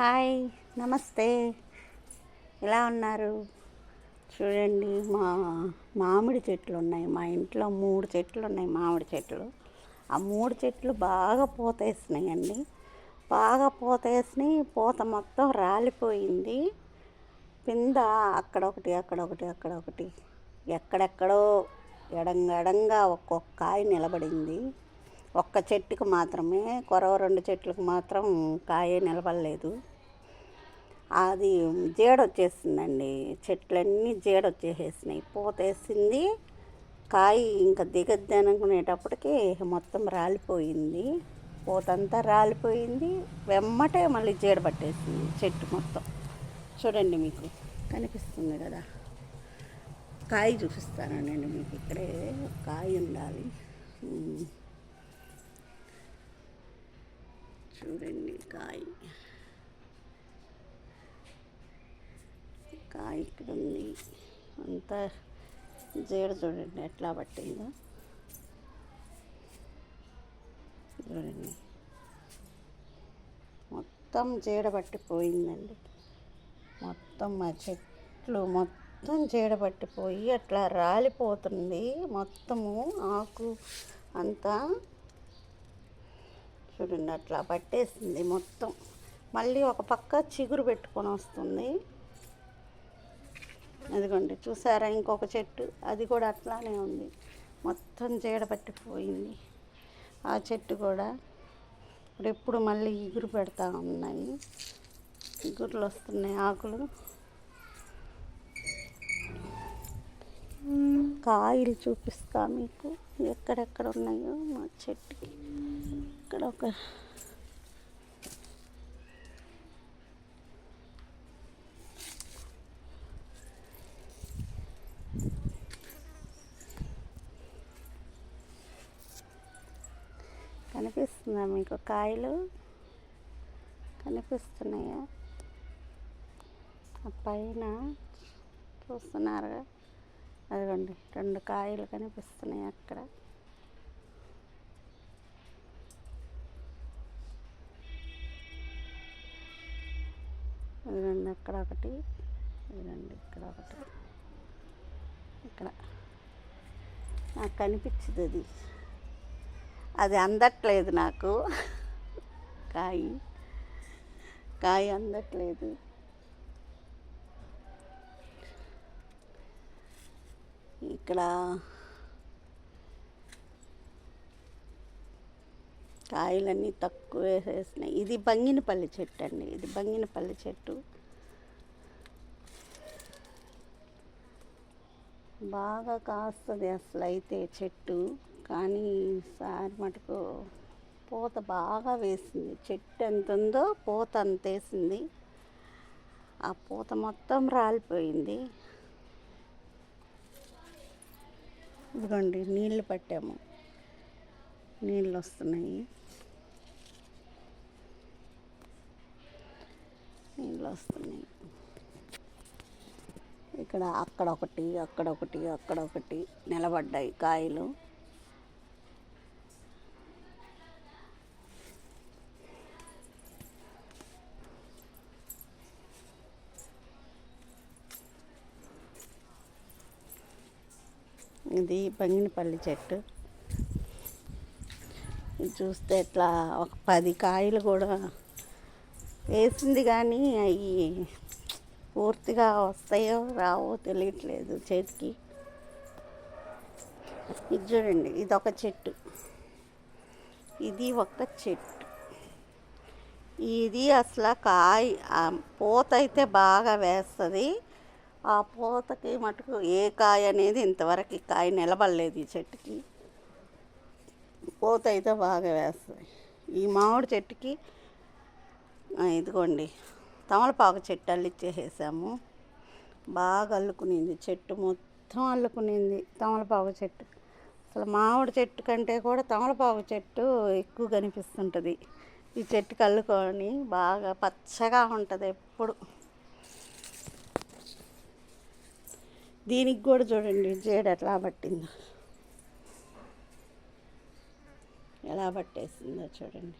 Hi నమస్తే. ఎలా ఉన్నారు? చూడండి మా మామిడి చెట్లు ఉన్నాయి. మా ఇంట్లో మూడు చెట్లు ఉన్నాయి మామిడి చెట్లు. ఆ మూడు చెట్లు బాగా పూత వేసినాయండి బాగా పూత వేసినాయి పూత మొత్తం రాలిపోయింది. కింద అక్కడొకటి అక్కడొకటి అక్కడొకటి ఎక్కడెక్కడో ఎడంగడంగా ఒక్కొక్క కాయ నిలబడింది. ఒక్క చెట్టుకు మాత్రమే కొరవ రెండు చెట్లకు మాత్రం కాయ నిలబడలేదు. అది జీడొచ్చేసిందండి. చెట్లన్నీ జీడొచ్చేసేసినాయి. పూతేసింది కాయ ఇంకా దిగద్ది అనుకునేటప్పటికి మొత్తం రాలిపోయింది. పూతంతా రాలిపోయింది. వెమ్మటే మళ్ళీ జీడ పట్టేసింది చెట్టు మొత్తం. చూడండి మీకు కనిపిస్తుంది కదా. కాయ చూపిస్తానండి మీకు ఇక్కడే కాయ ఉండాలి. చూడండి కాయ. కాయ ఇక్కడ ఉంది. అంతా జీడ చూడండి ఎట్లా పట్టిందో. చూడండి. మొత్తం జీడ పట్టిపోయిందండి. మొత్తం మా చెట్లు మొత్తం జీడ పట్టిపోయి అట్లా రాలిపోతుంది. మొత్తము ఆకు అంతా చూడండి అట్లా పట్టేసింది మొత్తం. మళ్ళీ ఒక పక్క చిగురు పెట్టుకొని వస్తుంది. అదిగోండి చూసారా ఇంకొక చెట్టు? అది కూడా అట్లానే ఉంది. మొత్తం చీడ పట్టిపోయింది. ఆ చెట్టు కూడా ఇప్పుడు ఎప్పుడు మళ్ళీ ఇగురు పెడతా ఉన్నాయి. ఇగురులు వస్తున్నాయి ఆకులు. కాయలు చూపిస్తా మీకు. ఎక్కడెక్కడ ఉన్నాయో మా చెట్టుకి. ఇక్కడ ఒక కనిపిస్తుందా మీకు? కాయలు కనిపిస్తున్నాయా? ఆ పైన చూస్తున్నారుగా. అదిగోండి రెండు కాయలు కనిపిస్తున్నాయి అక్కడ. ఇదిగోండి అక్కడ ఒకటి ఇదిగోండి ఇక్కడ ఒకటి. ఇక్కడ. నాకు కనిపించింది అది. అది అందట్లేదు నాకు. కాయ. కాయ అందట్లేదు. ఇక్కడ. కాయలన్నీ తక్కువ వేసేసినాయి. ఇది బంగినపల్లి చెట్టు అండి. ఇది బంగినపల్లి చెట్టు. బాగా కాస్తుంది అసలు అయితే చెట్టు. కానీ ఈసారి మటుకు పూత బాగా వేసింది. చెట్టు ఎంత ఉందో పూత అంత వేసింది ఆ పూత మొత్తం రాలిపోయింది. ఇదిగోండి నీళ్ళు పట్టాము. నీళ్ళు వస్తున్నాయి నీళ్ళు వస్తున్నాయి ఇక్కడ అక్కడ ఒకటి అక్కడ ఒకటి అక్కడ ఒకటి నిలబడ్డాయి కాయలు. ఇది బంగినపల్లి చెట్టు. చూస్తే ఇట్లా ఒక పది కాయలు కూడా వేసింది కానీ అవి పూర్తిగా వస్తాయో రావో తెలియట్లేదు చేతికి. ఇది చూడండి ఇది ఒక చెట్టు. ఇది ఒక చెట్టు. ఇది అసలు కాయ పూత అయితే బాగా వేస్తుంది. ఆ పూతకి మటుకు ఏ కాయ అనేది ఇంతవరకు ఈ కాయ నిలబడలేదు ఈ చెట్టుకి. పూత అయితే బాగా వేస్తుంది. ఈ మామిడి చెట్టుకి ఇదిగోండి. తమలపాకు చెట్టు అల్లిచ్చేసేసాము బాగా అల్లుకునింది. చెట్టు మొత్తం అల్లుకునింది తమలపాకు చెట్టు. అసలు మామిడి చెట్టు కంటే కూడా తమలపాకు చెట్టు ఎక్కువ కనిపిస్తుంటుంది. ఈ చెట్టుకి అల్లుకొని బాగా పచ్చగా ఉంటుంది ఎప్పుడు. దీనికి కూడా చూడండి జేడ ఎట్లా పట్టిందో. ఎలా పట్టేసిందో చూడండి.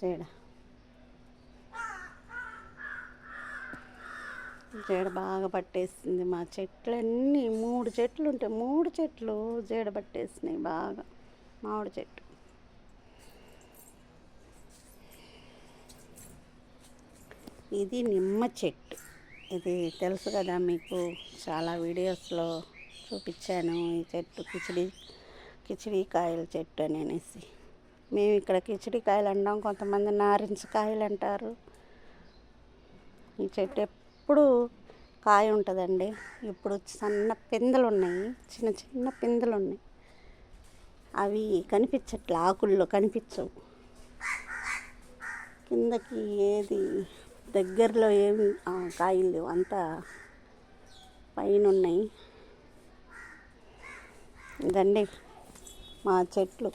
జేడ. జీడ బాగా పట్టేసింది మా చెట్లన్నీ. మూడు చెట్లు ఉంటాయి మూడు చెట్లు జీడ పట్టేసినాయి బాగా మామిడి చెట్టు. ఇది నిమ్మ చెట్టు. ఇది తెలుసు కదా మీకు చాలా వీడియోస్లో చూపించాను ఈ చెట్టు కిచిడి కిచిడి కాయల చెట్టు అని అనేసి. మేము ఇక్కడ కిచిడి కాయలు అంటాం కొంతమంది నారింజ కాయలు అంటారు. ఈ చెట్టు ఎప్పుడు కాయ ఉంటుందండి. ఇప్పుడు సన్న పిందెలు ఉన్నాయి చిన్న చిన్న పిందెలు ఉన్నాయి అవి కనిపించట్లే ఆకుల్లో కనిపించవు. కిందకి ఏది దగ్గరలో ఏమి కాయలు లేవు. అంతా పైన ఉన్నాయి ఇదండి మా చెట్లు.